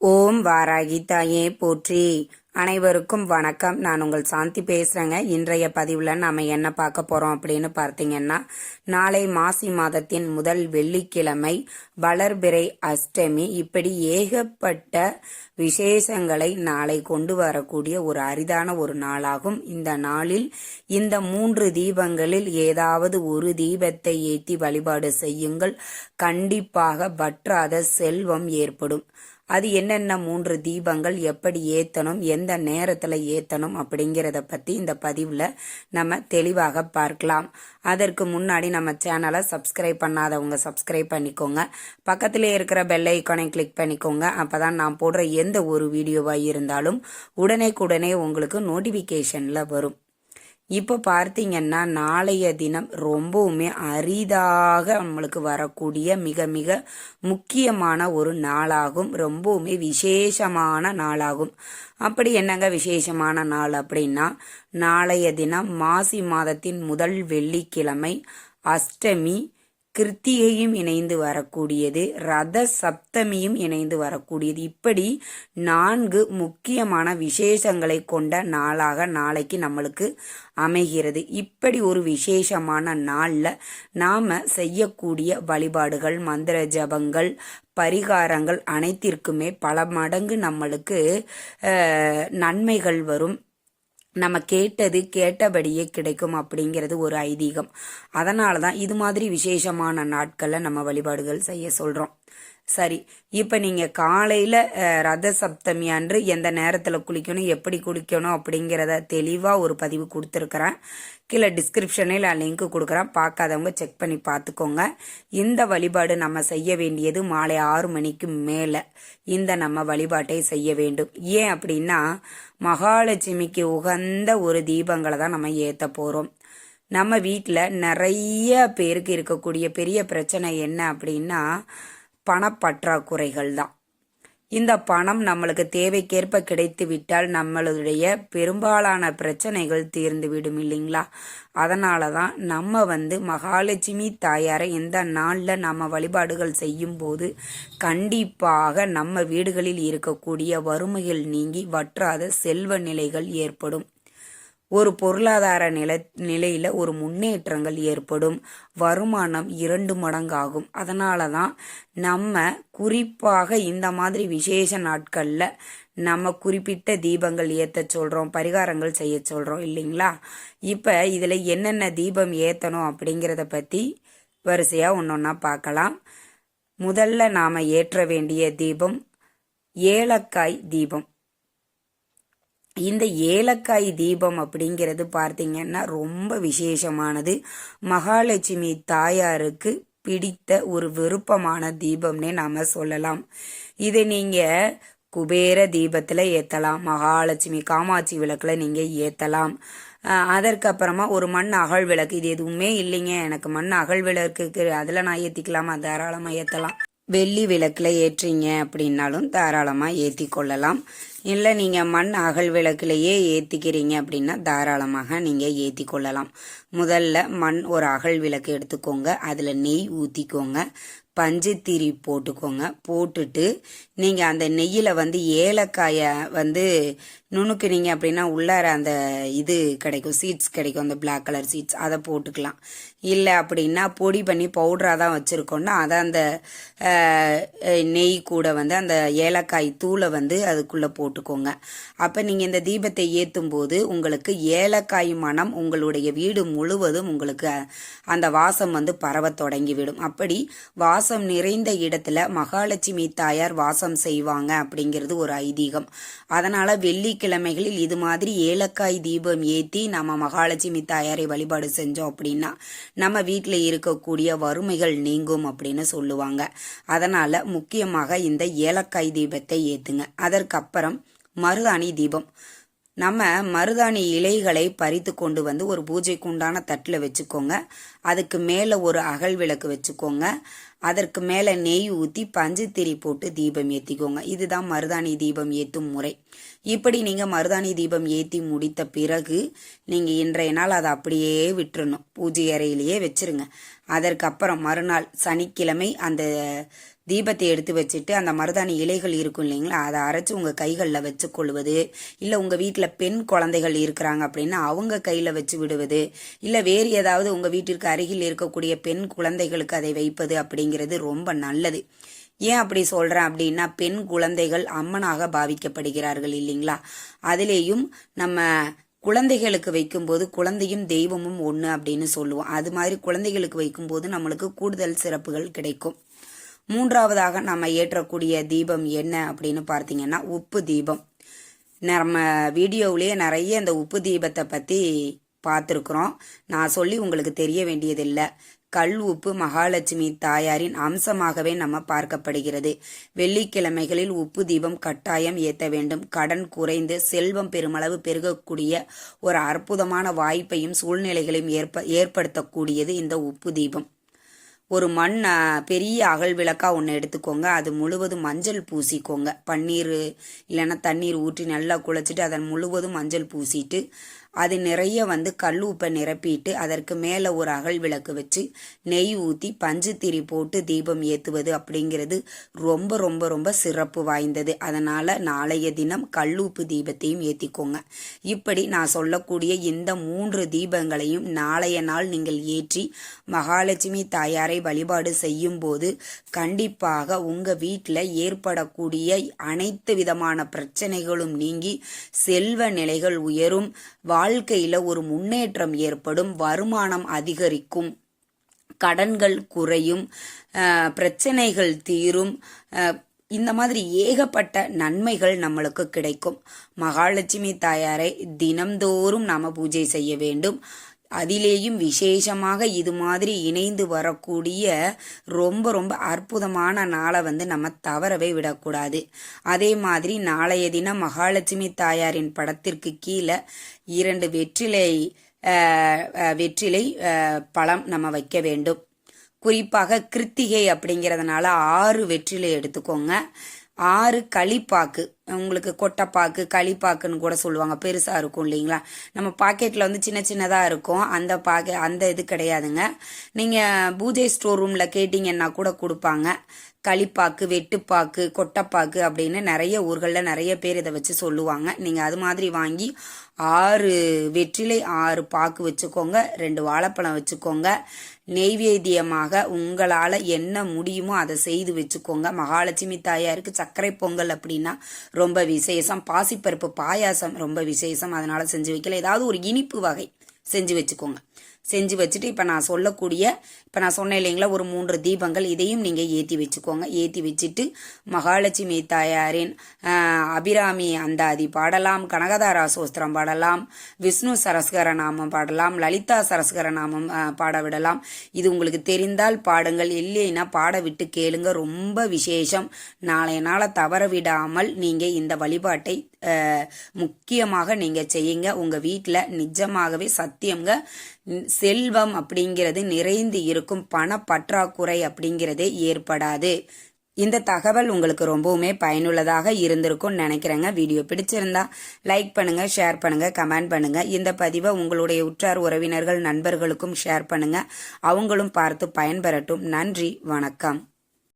ஓம் வாராகி தாயே போற்றி. அனைவருக்கும் வணக்கம். நான் உங்கள் சாந்தி பேசுகிறேங்க இன்றைய பதிவில் நாம் என்ன பார்க்க போகிறோம் அப்படின்னு பார்த்தீங்கன்னா நாளை மாசி மாதத்தின் முதல் வெள்ளிக்கிழமை வளர்பிறை அஷ்டமி. இப்படி ஏகப்பட்ட விசேஷங்களை நாளை கொண்டு வரக்கூடிய ஒரு அரிதான ஒரு நாளாகும். இந்த நாளில் இந்த மூன்று தீபங்களில் ஏதாவது ஒரு தீபத்தை ஏற்றி வழிபாடு செய்யுங்கள். கண்டிப்பாக வற்றாத செல்வம் ஏற்படும். அது என்னென்ன மூன்று தீபங்கள் எப்படி ஏத்தணும் எந்த நேரத்துல ஏத்தணும் அப்படிங்கிறத பத்தி இந்த பதிவுல நம்ம தெளிவாக பார்க்கலாம். அதற்கு முன்னாடி நம்ம சேனலை சப்ஸ்கிரைப் பண்ணாதவங்க சப்ஸ்கிரைப் பண்ணிக்கோங்க. பக்கத்திலே இருக்கிற பெல் ஐக்கானை கிளிக் பண்ணிக்கோங்க. அப்பதான் நான் போடுற எந்த ஒரு வீடியோவாக இருந்தாலும் உடனே உடனே உங்களுக்கு நோட்டிபிகேஷன்ல வரும். இப்போ பார்த்தீங்கன்னா நாளைய தினம் ரொம்பவுமே அரிதாக நம்மளுக்கு வரக்கூடிய மிக மிக முக்கியமான ஒரு நாளாகும். ரொம்பவுமே விசேஷமான நாளாகும். அப்படி என்னங்க விசேஷமான நாள் அப்படின்னா நாளைய தினம் மாசி மாதத்தின் முதல் வெள்ளிக்கிழமை அஷ்டமி கிருத்திகையும் இணைந்து வரக்கூடியது ரத சப்தமியும் இணைந்து வரக்கூடியது. இப்படி நான்கு முக்கியமான விசேஷங்களை கொண்ட நாளாக நாளைக்கு நம்மளுக்கு அமைகிறது. இப்படி ஒரு விசேஷமான நாளில் நாம் செய்யக்கூடிய வழிபாடுகள் மந்திர ஜபங்கள் பரிகாரங்கள் அனைத்திற்குமே பல மடங்கு நம்மளுக்கு நன்மைகள் வரும். நம்ம கேட்டது கேட்டபடியே கிடைக்கும் அப்படிங்கிறது ஒரு ஐதீகம். அதனால தான் இது மாதிரி விசேஷமான நாட்களில் நம்ம வழிபாடுகள் செய்ய சொல்கிறோம் சரி இப்போ நீங்கள் காலையில் ரத சப்தமி அன்று எந்த நேரத்தில் குளிக்கணும் எப்படி குளிக்கணும் அப்படிங்கிறத தெளிவாக ஒரு பதிவு கொடுத்துருக்குறேன். கீழே டிஸ்கிரிப்ஷனில் நான் லிங்க் கொடுக்குறேன். பார்க்காதவங்க செக் பண்ணி பார்த்துக்கோங்க. இந்த வழிபாடு நம்ம செய்ய வேண்டியது மாலை ஆறு மணிக்கு மேலே. இந்த நம்ம வழிபாட்டை செய்ய வேண்டும். ஏன் அப்படின்னா மகாலட்சுமிக்கு உகந்த ஒரு தீபங்களை தான் நம்ம ஏற்ற போகிறோம் நம்ம வீட்டில் நிறைய பேருக்கு இருக்கக்கூடிய பெரிய பிரச்சனை என்ன அப்படின்னா பணப்பற்றாக்குறைகள் தான். இந்த பணம் நம்மளுக்கு தேவைக்கேற்ப கிடைத்து விட்டால் நம்மளுடைய பெரும்பாலான பிரச்சனைகள் தீர்ந்து விடும் இல்லைங்களா? அதனால தான் நம்ம வந்து மகாலட்சுமி தாயாரை இந்த நாளில் நம்ம வழிபாடுகள் செய்யும் போது கண்டிப்பாக நம்ம வீடுகளில் இருக்கக்கூடிய வறுமைகள் நீங்கி வற்றாத செல்வ நிலைகள் ஏற்படும். ஒரு பொருளாதார நில நிலையில் ஒரு முன்னேற்றங்கள் ஏற்படும். வருமானம் இரண்டு மடங்காகும். அதனால தான் நம்ம குறிப்பாக இந்த மாதிரி விசேஷ நாட்களில் நம்ம குறிப்பிட்ட தீபங்கள் ஏற்ற சொல்கிறோம் பரிகாரங்கள் செய்ய சொல்கிறோம் இல்லைங்களா? இப்போ இதில் என்னென்ன தீபம் ஏற்றணும் அப்படிங்கிறத பற்றி வரிசையாக ஒன்று ஒன்றா பார்க்கலாம். முதல்ல நாம் ஏற்ற வேண்டிய தீபம் ஏலக்காய் தீபம். இந்த ஏலக்காய் தீபம் அப்படிங்கிறது பார்த்தீங்கன்னா ரொம்ப விசேஷமானது. மகாலட்சுமி தாயாருக்கு பிடித்த ஒரு விருப்பமான தீபம்னே நாம் சொல்லலாம். இதை நீங்கள் குபேர தீபத்தில் ஏற்றலாம் மகாலட்சுமி காமாட்சி விளக்கில் நீங்கள் ஏற்றலாம் அதற்கப்புறமா ஒரு மண் அகழ் விளக்கு இது எதுவுமே இல்லைங்க. எனக்கு மண் அகழ் விளக்கு அதில் நான் ஏற்றிக்கலாமா தாராளமாக ஏற்றலாம் வெள்ளி விளக்கில் ஏற்றீங்க அப்படின்னாலும் தாராளமாக ஏற்றி கொள்ளலாம். இல்லை நீங்கள் மண் அகல் விளக்குலையே ஏற்றிக்கிறீங்க அப்படின்னா தாராளமாக நீங்கள் ஏற்றி கொள்ளலாம். முதல்ல மண் ஒரு அகல் விளக்கு எடுத்துக்கோங்க. அதில் நெய் ஊற்றிக்கோங்க பஞ்சுத்திரி போட்டுக்கோங்க. போட்டுட்டு நீங்கள் அந்த நெய்யில் வந்து ஏலக்காயை வந்து நுணுக்குனீங்க அப்படின்னா உள்ளார அந்த இது கிடைக்கும் சீட்ஸ் கிடைக்கும் அந்த பிளாக் கலர் சீட்ஸ் அதை போட்டுக்கலாம். இல்லை அப்படின்னா பொடி பண்ணி பவுடராக தான் வச்சுருக்கோன்னா அதை அந்த நெய் கூட வந்து அந்த ஏலக்காய் தூளை வந்து அதுக்குள்ளே போட்டுக்கோங்க. அப்போ நீங்கள் இந்த தீபத்தை ஏற்றும் போது உங்களுக்கு ஏலக்காய் மனம் உங்களுடைய வீடு முழுவதும் உங்களுக்கு அந்த வாசம் வந்து பரவ தொடங்கிவிடும். அப்படி வாசம் நிறைந்த இடத்துல மகாலட்சுமி தாயார் வாசம் செய்வாங்க அப்படிங்கிறது ஒரு ஐதீகம். அதனால் வெள்ளி வெள்ளிக்கிழமைகளில் இது மாதிரி ஏலக்காய் தீபம் ஏற்றி நம்ம மகாலட்சுமி தாயாரை வழிபாடு செஞ்சோம் அப்படின்னா நம்ம வீட்டில் இருக்கக்கூடிய வறுமைகள் நீங்கும் அப்படின்னு சொல்லுவாங்க. அதனால் முக்கியமாக இந்த ஏலக்காய் தீபத்தை ஏற்றுங்க அதற்கப்புறம் மருதாணி தீபம். நம்ம மருதாணி இலைகளை பறித்து கொண்டு வந்து ஒரு பூஜைக்கு உண்டான தட்டில் வச்சுக்கோங்க. அதுக்கு மேலே ஒரு அகல் விளக்கு வச்சுக்கோங்க. அதற்கு மேலே நெய் ஊற்றி பஞ்சுத்திரி போட்டு தீபம் ஏற்றிக்கோங்க இதுதான் மருதாணி தீபம் ஏற்றும் முறை. இப்படி நீங்கள் மருதாணி தீபம் ஏற்றி முடித்த பிறகு நீங்கள் இன்றைய நாள் அதை அப்படியே விட்டுறணும். பூஜை அறையிலேயே வச்சுருங்க. அதற்கப்புறம் மறுநாள் சனிக்கிழமை அந்த தீபத்தை எடுத்து வச்சுட்டு அந்த மருதாணி இலைகள் இருக்கும் இல்லைங்களா? அதை அரைச்சி உங்கள் கைகளில் வச்சு கொள்வது இல்லை உங்கள் வீட்டில் பெண் குழந்தைகள் இருக்கிறாங்க அப்படின்னா அவங்க கையில் வச்சு விடுவது. இல்லை வேறு ஏதாவது உங்கள் வீட்டிற்கு அருகில் இருக்கக்கூடிய பெண் குழந்தைகளுக்கு அதை வைப்பது அப்படிங்கிறது ரொம்ப நல்லது. ஏன் அப்படி சொல்கிறேன் அப்படின்னா பெண் குழந்தைகள் அம்மனாக பாவிக்கப்படுகிறார்கள் இல்லைங்களா? அதிலேயும் நம்ம குழந்தைகளுக்கு வைக்கும்போது குழந்தையும் தெய்வமும் ஒன்று அப்படின்னு சொல்லுவோம். அது மாதிரி குழந்தைகளுக்கு வைக்கும்போது நம்மளுக்கு கூடுதல் சிறப்புகள் கிடைக்கும். மூன்றாவதாக நம்ம ஏற்றக்கூடிய தீபம் என்ன அப்படின்னு பார்த்தீங்கன்னா உப்பு தீபம். நம்ம வீடியோவிலேயே நிறைய இந்த உப்பு தீபத்தை பற்றி பார்த்துருக்குறோம். நான் சொல்லி உங்களுக்கு தெரிய வேண்டியதில்லை. கல் உப்பு மகாலட்சுமி தாயாரின் அம்சமாகவே நம்ம பார்க்கப்படுகிறது. வெள்ளிக்கிழமைகளில் உப்பு தீபம் கட்டாயம் ஏற்ற வேண்டும். கடன் குறைந்து செல்வம் பெருமளவு பெருகக்கூடிய ஒரு அற்புதமான வாய்ப்பையும் சூழ்நிலைகளையும் ஏற்ப ஏற்படுத்தக்கூடியது இந்த உப்பு தீபம். ஒரு மண் பெரிய அகல் விளக்கா ஒன்று எடுத்துக்கோங்க. அது முழுவதும் மஞ்சள் பூசிக்கோங்க. பன்னீர் இல்லைன்னா தண்ணீர் ஊற்றி நல்லா குழைச்சிட்டு அதன் முழுவதும் மஞ்சள் பூசிட்டு அது நிறைய வந்து கல் உப்பை நிரப்பிட்டு அதற்கு மேலே ஒரு அகல் விளக்கு வச்சு நெய் ஊற்றி பஞ்சு திரி போட்டு தீபம் ஏற்றுவது அப்படிங்கிறது ரொம்ப ரொம்ப ரொம்ப சிறப்பு வாய்ந்தது. அதனால் நாளைய தினம் கல்லூப்பு தீபத்தையும் ஏற்றிக்கோங்க இப்படி நான் சொல்லக்கூடிய இந்த மூன்று தீபங்களையும் நாளைய நாள் நீங்கள் ஏற்றி மகாலட்சுமி தாயாரை வழிபாடு செய்யும் போது கண்டிப்பாக உங்கள் வீட்டில் ஏற்படக்கூடிய அனைத்து விதமான பிரச்சனைகளும் நீங்கி செல்வ நிலைகள் உயரும். வாழ்க்கையில் ஒரு முன்னேற்றம் ஏற்படும் வருமானம் அதிகரிக்கும் கடன்கள் குறையும் பிரச்சனைகள் தீரும் இந்த மாதிரி ஏகப்பட்ட நன்மைகள் நம்மளுக்கு கிடைக்கும். மகாலட்சுமி தாயாரை தினம்தோறும் நாம பூஜை செய்ய வேண்டும். அதிலேயும் விசேஷமாக இது மாதிரி இணைந்து வரக்கூடிய ரொம்ப ரொம்ப அற்புதமான நாளை வந்து நம்ம தவறவே விடக்கூடாது. அதே மாதிரி நாளைய தினம் மகாலட்சுமி தாயாரின் படத்திற்கு கீழே இரண்டு வெற்றிலை வெற்றிலை பழம் நம்ம வைக்க வேண்டும். குறிப்பாக கிருத்திகை அப்படிங்கிறதுனால ஆறு வெற்றிலை எடுத்துக்கோங்க. ஆறு களிப்பாக்கு. உங்களுக்கு கொட்டைப்பாக்கு களிப்பாக்குன்னு கூட சொல்லுவாங்க. பெருசாக இருக்கும் இல்லைங்களா? நம்ம பாக்கெட்டில் வந்து சின்ன சின்னதாக இருக்கும். அந்த பாக்கெ அந்த இது கிடையாதுங்க. நீங்கள் பூஜை ஸ்டோர் ரூமில் கேட்டிங்கன்னா கூட கொடுப்பாங்க. களிப்பாக்கு வெட்டுப்பாக்கு கொட்டைப்பாக்கு அப்படின்னு நிறைய ஊர்களில் நிறைய பேர் இதை வச்சு சொல்லுவாங்க. நீங்கள் அது மாதிரி வாங்கி ஆறு வெற்றிலை ஆறு பாக்கு வச்சுக்கோங்க. ரெண்டு வாழைப்பழம் வச்சுக்கோங்க. நெய்வேத்தியமாக உங்களால் என்ன முடியுமோ அதை செய்து வச்சுக்கோங்க. மகாலட்சுமி தாயாருக்கு சர்க்கரை பொங்கல் அப்படின்னா ரொம்ப விசேஷம். பாசிப்பருப்பு பாயாசம் ரொம்ப விசேஷம். அதனால் செஞ்சு வைக்கல. ஏதாவது ஒரு இனிப்பு வகை செஞ்சு வச்சுக்கோங்க. செஞ்சு வச்சுட்டு இப்போ நான் சொல்லக்கூடிய இப்போ நான் சொன்னேன் இல்லைங்களா ஒரு மூன்று தீபங்கள் இதையும் நீங்கள் ஏற்றி வச்சுக்கோங்க. ஏற்றி வச்சுட்டு மகாலட்சுமி தாயாரின் அபிராமி அந்தாதி பாடலாம் கனகதாரா சோஸ்திரம் பாடலாம் விஷ்ணு சரஸ்கர நாமம் பாடலாம் லலிதா சரஸ்கர நாமம் பாட விடலாம். இது உங்களுக்கு தெரிந்தால் பாடுங்கள் இல்லைன்னா பாட விட்டு கேளுங்க. ரொம்ப விசேஷம். நாளைய நாளை தவற விடாமல் நீங்கள் இந்த வழிபாட்டை முக்கியமாக நீங்கள் செய்யுங்க. உங்கள் வீட்டில் நிஜமாகவே சத்தியம்ங்க. செல்வம் அப்படிங்கிறது நிறைந்து இருக்கும் பண பற்றாக்குறை அப்படிங்கிறதே ஏற்படாது. இந்த தகவல் உங்களுக்கு ரொம்பவுமே பயனுள்ளதாக இருந்திருக்கும்னு நினைக்கிறேங்க. வீடியோ பிடிச்சிருந்தா லைக் பண்ணுங்க ஷேர் பண்ணுங்க கமெண்ட் பண்ணுங்க. இந்த பதிவை உங்களுடைய உற்றார் உறவினர்கள் நண்பர்களுக்கும் ஷேர் பண்ணுங்க. அவங்களும் பார்த்து பயன்பெறட்டும். நன்றி வணக்கம்.